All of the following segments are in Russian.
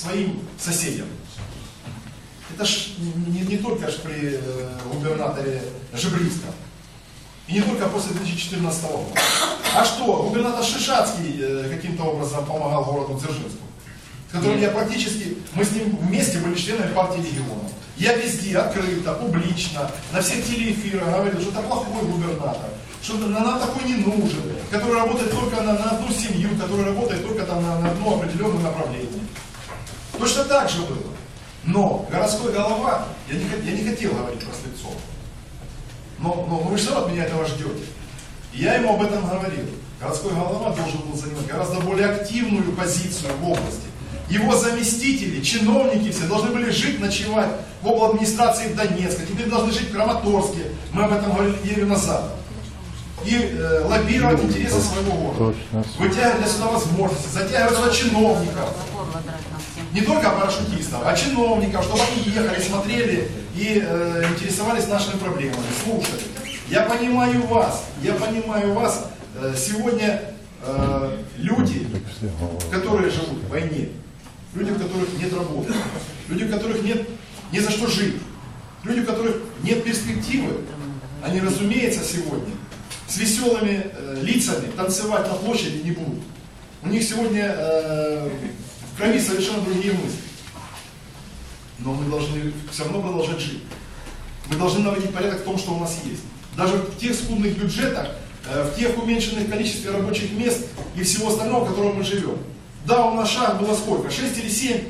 своим соседям. Это ж не, не только ж при э, губернаторе Жебринском. И не только после 2014 года. А что, губернатор Шишацкий э, каким-то образом помогал городу Дзержинску, с которым я практически, мы с ним вместе были членами партии регионов. Я везде, открыто, публично, на всех телеэфирах говорил, что это плохой губернатор, что на- нам такой не нужен, который работает только на, на одну семью, который работает только там на, на одно определенное направление. Точно так же было. Но городской голова, я не, я не хотел говорить про Слепцова, но, но вы все равно от меня этого ждете. И я ему об этом говорил. Городской голова должен был занимать гораздо более активную позицию в области. Его заместители, чиновники все должны были жить, ночевать в обл. администрации в Донецке, теперь должны жить в Краматорске. Мы об этом говорили неделю назад. И э, лоббировать интересы своего города. Вытягивать для сюда возможности, затягивать сюда чиновников. Не только парашютистов, а чиновников, чтобы они ехали, смотрели и э, интересовались нашими проблемами, слушали. Я понимаю вас, я понимаю вас. Э, сегодня э, люди, которые живут в войне, люди, у которых нет работы, люди, у которых нет ни за что жить, люди, у которых нет перспективы, они, разумеется, сегодня с веселыми э, лицами танцевать на площади не будут. У них сегодня э, в крови совершенно другие мысли. Но мы должны все равно продолжать жить. Мы должны наводить порядок в том, что у нас есть. Даже в тех скудных бюджетах, э, в тех уменьшенных количестве рабочих мест и всего остального, в котором мы живем. Да, у нас шаг было сколько? 6 или 7?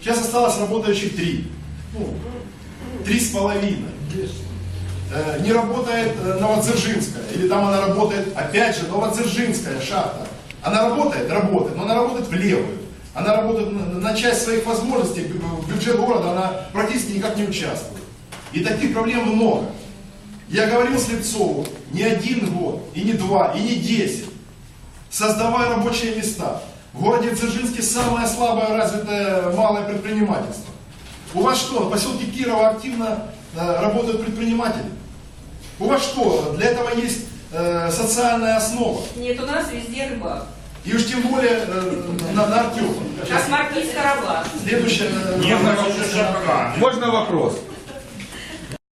Сейчас осталось работающих 3. Ну, три с половиной. Э, Не работает э, Новодзержинская, или там она работает, опять же, Новодзержинская шахта. Она работает? Работает, но она работает в левую. Она работает на, часть своих возможностей, бюджет города она практически никак не участвует. И таких проблем много. Я говорил Слепцову не один год, и не два, и не десять. Создавая рабочие места. В городе Дзержинске самое слабое развитое малое предпринимательство. У вас что, в поселке Кирова активно э, работают предприниматели? У вас что, для этого есть э, социальная основа? Нет, у нас везде рыбак. И уж тем более э, на, на Артема. Как маркиз Карабах. Следующее. э, Можно вопрос?